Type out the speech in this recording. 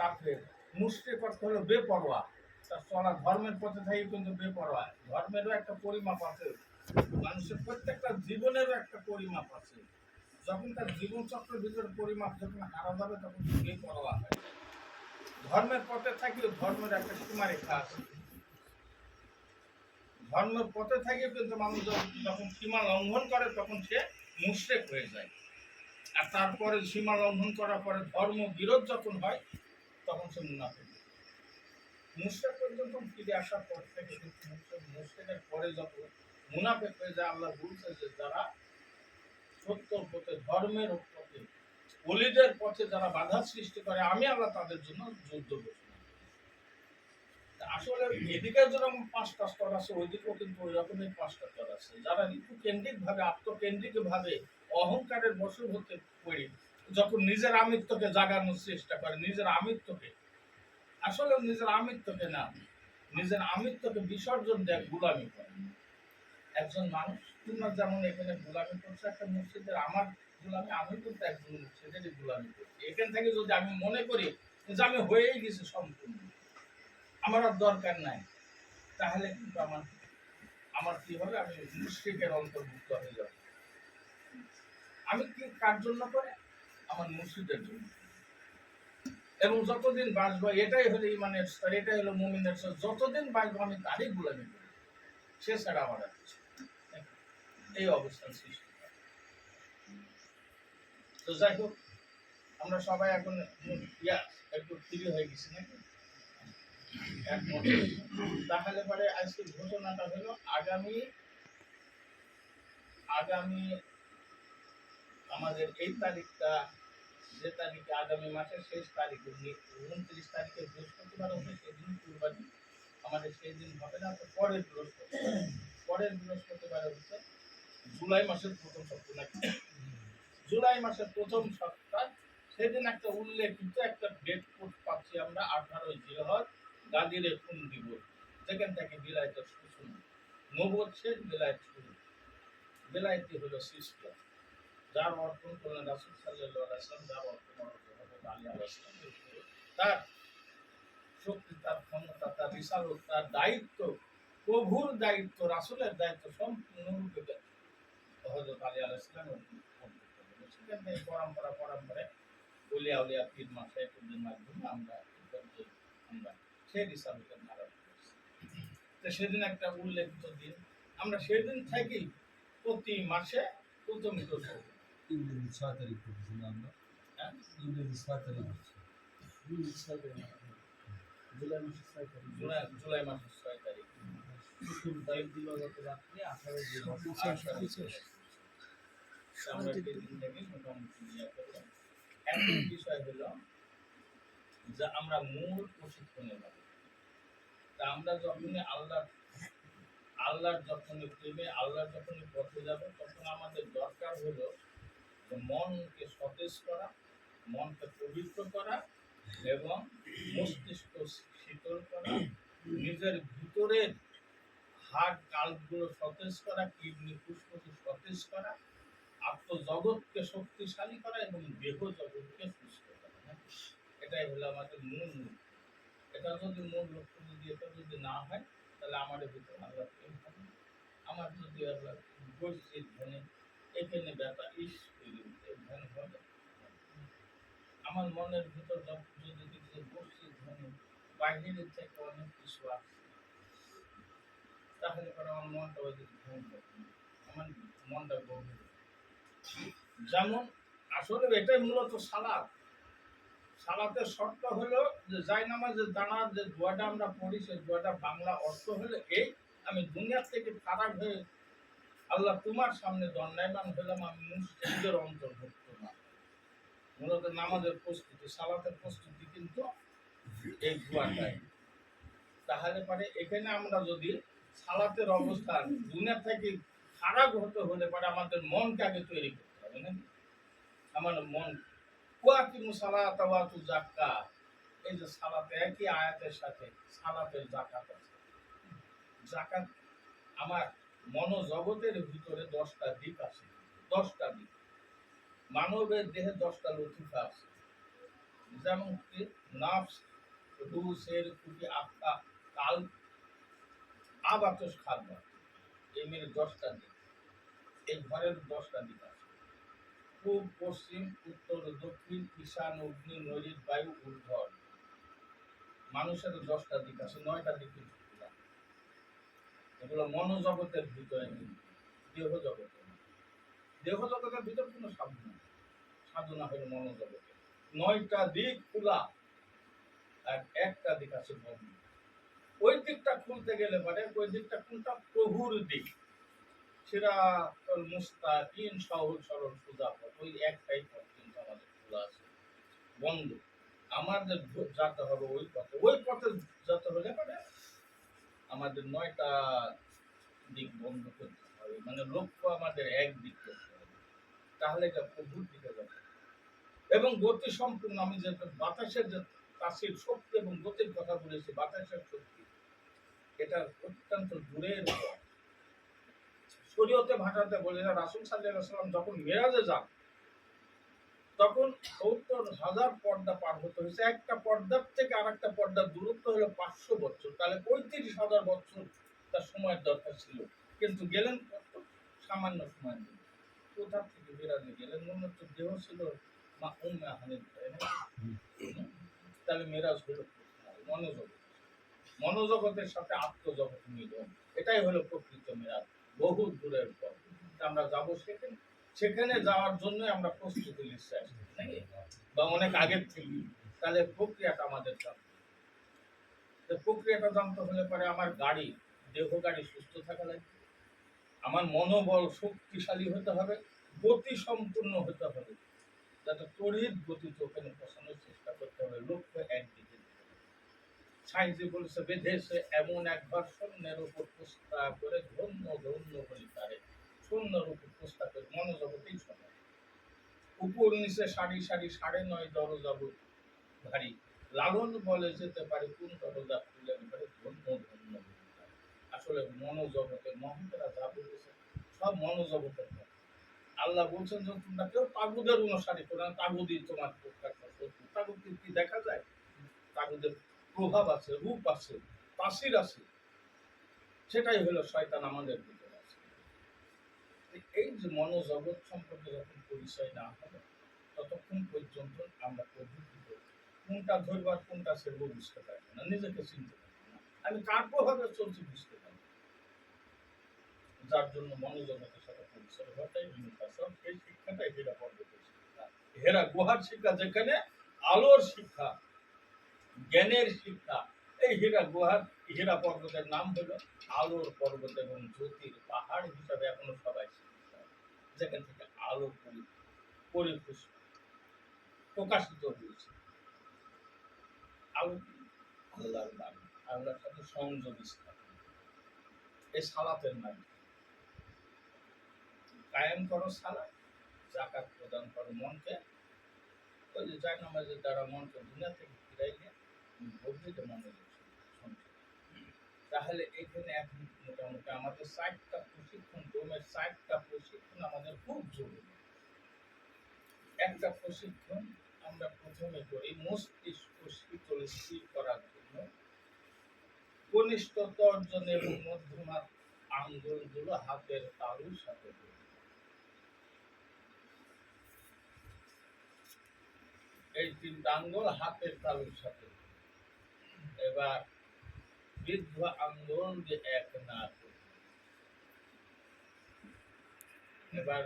কাফের, মুশরিক অর্থ হলো বেপরোয়া। তার চলা ধর্মের পথে থাকি কিন্তু বেপরোয়া। ধর্মেরও একটা পরিমাপ আছে, মানুষের প্রত্যেকটা জীবনেরও একটা পরিমাপ আছে। যখন তার জীবন চক্রের ভিতরে পরিমাপ যখন হারা যাবে তখন বেপরোয়া হয়। ধর্মের পথে থাকলেও ধর্মের একটা সীমারেখা আছে। ধর্মের পথে থাকে কিন্তু মানুষ যখন সীমা লঙ্ঘন করে, তখন সে মুশরেক হয়ে যায়। আর তারপরে সীমা লঙ্ঘন করার পরে ধর্ম বিরোধ যখন হয় তখন সে মুনাফিক মুশরেক পর্যন্ত ফিরে আসার পর থেকে মুশরিকের পরে যখন মুনাফেক হয়ে যায়, আল্লাহ বলছে যে যারা সত্য পথে, ধর্মের পথে, অলিদের পথে যারা বাধা সৃষ্টি করে, আমি আল্লাহ তাদের জন্য যুদ্ধ করি। আসলে এদিকে যেরকম পাঁচটা স্তর আছে, ওইদিকেও কিন্তু ওই রকমই পাঁচটা স্তর আছে যারা ঋতু কেন্দ্রিক ভাবে আত্মকেন্দ্রিক ভাবে অহংকারের বশে হতে পড়ি যখন নিজের আমিত্বকে জাগানোর চেষ্টা করে, নিজের আমিত্বকে। আসলে নিজের আমিত্বকে না, নিজের আমিত্বকে বিসর্জন দেয় গুলামি করে। একজন মানুষ তোমরা যেমন এখানে গুলামি করছে একটা মসজিদের, আমার গুলামি, আমি কিন্তু একজন মসজিদেরই গুলামি করছি। এখান থেকে যদি আমি মনে করি যে আমি হয়েই গেছি সম্পূর্ণ, আমার আর দরকার নাই, তাহলে কিন্তু আমার আমার কি হবে? আমি মুশ্রিকের অন্তর্ভুক্ত হয়ে যাব। আমি কি কার জন্য করে? আমার মুর্শিদের জন্য। এবং যতদিন বাঁচবো, এটাই হলো ইমানের স্তর, এটাই হলো মুমিনের স্তর। যতদিন বাঁচবো, আমি তারই গোলামি করি। সে ছাড়া আমার আর কিছু এই অবস্থান সৃষ্টি তো যাই হোক, আমরা সবাই এখন ইয়া, একটু ফ্রি হয়ে গেছি নাকি। তাহলে পরে আজকে ঘোষণাটা হলো, আগামী আগামী আমাদের এই তারিখটা যে তারিখে আগামী মাসের শেষ তারিখ উনত্রিশ তারিখে বৃহস্পতিবার হবে, সেদিন কুরবানি। আমাদের সেই দিন হবে না, তো পরের বৃহস্পতিবার। পরের বৃহস্পতিবার হচ্ছে জুলাই মাসের প্রথম সপ্তাহ নাকি? জুলাই মাসের প্রথম সপ্তাহ। সেদিন একটা উল্লেখিত একটা ডেট কোড পাচ্ছি আমরা, আঠারোই জিরহর গাদিরে খুন দিব যেখান থেকে বিলাইতের সূচনা নবদ শেষ বিলাইত শুরু। বিলাইতি হলো সৃষ্ট। যার করলেন রাসুল আলী আলাইসলাম তার শক্তি, তার ক্ষমতা, তার তার দায়িত্ব, প্রভুর দায়িত্ব, রাসুলের দায়িত্ব সম্পূর্ণরূপে হজরত আলী আলাইসলাম পরম্পরা পরম্পরায় উলিয়া উলিয়া পীর পীরদের মাধ্যমে আমরা আমরা সেই রিসালতের ধারণ করছি তো সেদিন একটা উল্লেখিত দিন, আমরা সেদিন থেকেই প্রতি মাসে প্রথম করব ইংরেজি ছয় তারিখ করেছিলাম আমরা হ্যাঁ? ইংরেজি ছয় তারিখ জুলাই মাসের ছয় তারিখ জুলাই জুলাই মাসের ছয় তারিখ রাত্রে আঠারো আমরা মোটামুটি করলাম এখন বিষয় হলো যে আমরা মূল প্রশিক্ষণে যাব তা আমরা যখনই আল্লাহ আল্লাহর যখনই প্রেমে আল্লাহর যখনই পথে যাব তখন আমাদের দরকার হলো মনকে সতেজ করা, মনকে পবিত্র করা এবং মস্তিষ্ক শীতল করা, নিজের ভিতরের হাড় কালগুলো সতেজ করা, কিডনি ফুসফুস সতেজ করা, আত্মজগৎকে শক্তিশালী করা এবং দেহ জগৎকে সুস্থ করা হ্যাঁ? এটাই হলো আমাদের মূল এটা যদি মূল লক্ষ্য যদি এটা যদি না হয়, তাহলে আমাদের ভিতরে আল্লাহ প্রেম হবে। আমার যদি আল্লাহ বৈশ্বিক ধনে এখানে ব্যথা ইস তৈরি আমার মনের ভিতর যদি বাহিরের থেকে অনেক কিছু তাহলে পরে আমার মনটা ওই দিকে আমার মনটা গভীর। যেমন আসলে এটাই মূলত সালাদ। সালাতের শর্ত হলো যে যাই নামাজের দাঁড়ার যে দোয়াটা আমরা পড়ি, সেই দোয়াটা বাংলা অর্থ হলো এই, আমি দুনিয়ার থেকে ফারাক হয়ে আল্লাহ তোমার সামনে দণ্ডায়মান হলাম আমি মুসলিমদের অন্তর্ভুক্ত না। মূলত নামাজের প্রস্তুতি, সালাতের প্রস্তুতি কিন্তু এই দোয়াটাই তাহলে পরে এখানে আমরা যদি সালাতের অবস্থান দুনিয়া থেকে খারাপ হতে হলে পরে আমাদের মনকে আগে তৈরি করতে হবে নাকি আমার মন কুয়াকি মুসালাত ওয়াতু জাক্কা এই যে সালাতে একই আয়াতের সাথে সালাতের জাকাত আছে। জাকাত আমার মনোজগতের ভিতরে দশটা দিক আছে, দশটা দিক মানবের দেহে দশটা লতিফা আছে। যেমন নাফস কুটি আক্কা কাল, আবাতস এই দশটা দিক এই ঘরের দশটা দিক আছে। পূব, পশ্চিম, উত্তর, দক্ষিণ, ঈশান, অগ্নি, নৈরিত, বায়ু উর্ধর মানুষের দশটা দিক আছে, নয়টা দিক। এগুলো মনোজগতের ভিতরে দেহ জগতের। দেহ জগতের ভিতর কোনো সাধনা সাধনা হলো মনোজগতে নয়টা দিক খোলা, আর একটা দিক আছে বন্ধ ওই দিকটা খুলতে গেলে মানে ওই দিকটা কোনটা প্রভুর দিক। সেটা তোর মুস্তাকিন সহজ সরল সোজা পথ। ওই একটাই পথ কিন্তু আমাদের খোলা আছে। বন্ধ, আমাদের যেতে হবে ওই পথে। ওই পথে যেতে হলে মানে আমাদের নয়টা দিক বন্ধ করতে হবে। মানে লক্ষ্য আমাদের এক দিক তাহলে এটা প্রভুর দিকে যাবে। এবং গতি সম্পূর্ণ আমি যে বাতাসের যে তাসির শক্তি এবং গতির কথা বলেছি, বাতাসের শক্তি, এটা অত্যন্ত দূরের। শরীয়তে ভাষাতে বলে, রাসুল সাল্লাহ সাল্লাম যখন মেরাজে যান তখন সত্তর হাজার পর্দা পার হতে হয়েছে। একটা পর্দার থেকে আর একটা পর্দার দূরত্ব হলো পাঁচশো বছর। তাহলে পঁয়ত্রিশ হাজার বছর তার সময়ের দরকার ছিল। কিন্তু গেলেন কত? সামান্য সময় জন্য। কোথা থেকে বিরাজে গেলেন? মনে হচ্ছে দেহ ছিল মা উম্মে হানির তাই না? হুম? তাহলে মেরাজ হলো কোথায়? মনোজগৎ মনোজগতের সাথে আত্মজগৎ মিলন। এটাই হলো প্রকৃত মেরাজ। বহু দূরের পথ। আমরা যাব সেখানে। সেখানে যাওয়ার জন্য আমরা প্রস্তুতি নিচ্ছি নাকি? বা অনেক আগের থেকে। তাহলে প্রক্রিয়াটা আমাদের জানতে। প্রক্রিয়াটা জানতে হলে পরে আমার গাড়ি, দেহ গাড়ি সুস্থ থাকা লাগবে। আমার মনোবল শক্তিশালী হতে হবে, গতি সম্পূর্ণ হতে হবে। যাতে তড়িৎ গতিতে ওখানে পৌঁছানোর চেষ্টা করতে হবে, লক্ষ্য একদিকে। সাইন্সে বলেছে, বেঁধেছে, এমন একবার শূন্যের উপর প্রস্তাব করে ধন্য ধন্য বলি তারে। শূন্যের উপর প্রস্তাব করে মনোজগতেই শোনা উপর নিচে সারি সারি সাড়ে নয় দরজা ভারী। লালন বলে যেতে পারে কোন দরজা খুলে পারে ধন্য ধন্য আসলে মনোজগতের মহন্তরা যা বলেছে, সব মনোজগতের আল্লাহ বলছেন যে, তোমরা কেউ তাগুদের অনুসারী করো না। তাগুদি তোমার পক্ষে একটা শত্রু। তাগুদ কি দেখা যায়? তাগুদের প্রভাব আছে, রূপ আছে, তাসির আছে। সেটাই হলো শয়তান আমাদের ভিতরে এই যে মনোজগৎ সম্পর্কে যখন পরিচয় না হবে, ততক্ষণ পর্যন্ত আমরা পদ্ধতি কোনটা ধরবার কোনটা সেরব বুঝতে পারব না, নিজেকে চিনতে পারব না। আমি কার প্রভাবে চলছি বুঝতে পারব যার জন্য মনোজগতের সাথে পরিচয় হওয়াটাই বিনুকাসব এই শিক্ষাটাই হেরা পর্বতের শিক্ষা। হেরা গুহার শিক্ষা যেখানে, আলোর শিক্ষা, জ্ঞানের শিক্ষা, এই হীরা গুহার, হীরা পর্বতের নাম হলো আলোর পর্বত এবং জ্যোতির পাহাড় হিসাবে এখনও সবাই যেখান থেকে আলো পরি প্রকাশিত হয়েছে। আলো? আল্লাহর নাম আল্লাহর সাথে সংযোগ স্থাপন। এই সালাতের নাম। কায়েম করো সালাত জাকাত প্রদান করো মনকে। ওই যে যায় নামাজের দ্বারা মনকে দুনিয়া থেকে ফিরাইলে গভীরে মনোযোগ শুনছে তাহলে এখানে এখন মোটামুটি আমাদের ষাটটা ষাটটা প্রশিক্ষণ আমাদের খুব জরুরি। একটা প্রশিক্ষণ আমরা প্রথমে করি মস্তিষ্ক শীতল স্থির করার জন্য। এবং আঙ্গুলগুলো হাতের তালুর সাথে এই তিনটা আঙ্গুল হাতের তালুর সাথে এবার বৃদ্ধ আন্দোলন যে এক না করে। এবার